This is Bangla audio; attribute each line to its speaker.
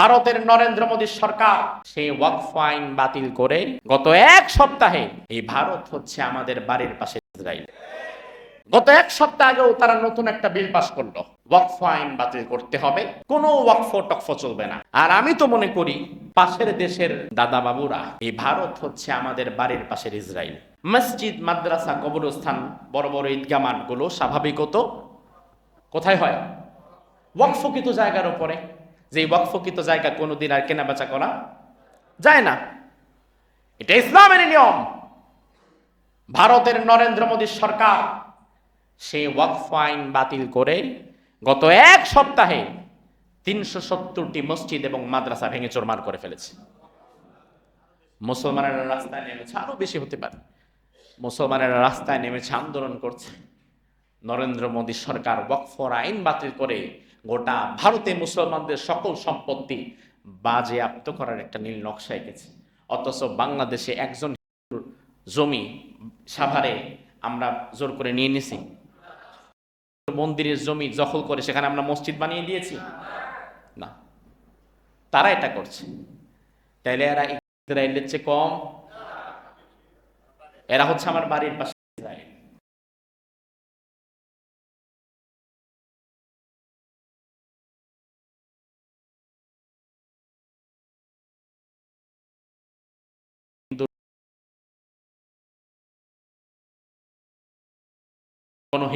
Speaker 1: ভারতের নরেন্দ্র মোদী সরকার। সেই ওয়াকফ আইন বাতিল করে গত এক সপ্তাহে এই ভারত হচ্ছে আমাদের বাড়ির পাশে ইসরায়েল। গত এক সপ্তাহ আগেও তারা নতুন একটা বিল পাস করল। ওয়াকফ আইন বাতিল করতে হবে, কোনো ওয়াকফ টকফ চলবে না। আর আমি তো মনে করি, পাশের দেশের দাদা বাবুরা এই ভারত হচ্ছে আমাদের বাড়ির পাশের ইসরায়েল। মসজিদ, মাদ্রাসা, কবরস্থান, বড় বড় ঈদগা মাঠগুলো স্বাভাবিকত কোথায় হয়? ওয়াকফকৃত জায়গার উপরে। যে ওয়াকফকৃত জায়গা কোনোদিন আর কেনা বেচা করা যায় না। এটা ইসলামের নিয়ম। ভারতের নরেন্দ্র মোদী সরকার সেই ওয়াকফ আইন বাতিল করে গত এক সপ্তাহে তিনশো সত্তরটি মসজিদ এবং মাদ্রাসা ভেঙে চোরমার করে ফেলেছে। মুসলমানেরা রাস্তায় নেমেছে, আরও বেশি হতে পারে। মুসলমানেরা রাস্তায় নেমেছে, আন্দোলন করছে। নরেন্দ্র মোদী সরকার ওয়াকফর আইন বাতিল করে গোটা ভারতে মুসলমানদের সকল সম্পত্তি বাজেয়াপ্ত করার একটা নীল নকশা এঁকেছে। অথচ বাংলাদেশে একজন জমি সাভারে আমরা জোর করে নিয়ে নিছি। মন্দিরের জমি দখল করে সেখানে আমরা মসজিদ বানিয়ে দিয়েছি। না, তারা এটা করছে। তাইলে এরা ইসরায়েলের চেয়ে কম। এরা হচ্ছে আমার বাড়ির পাশে।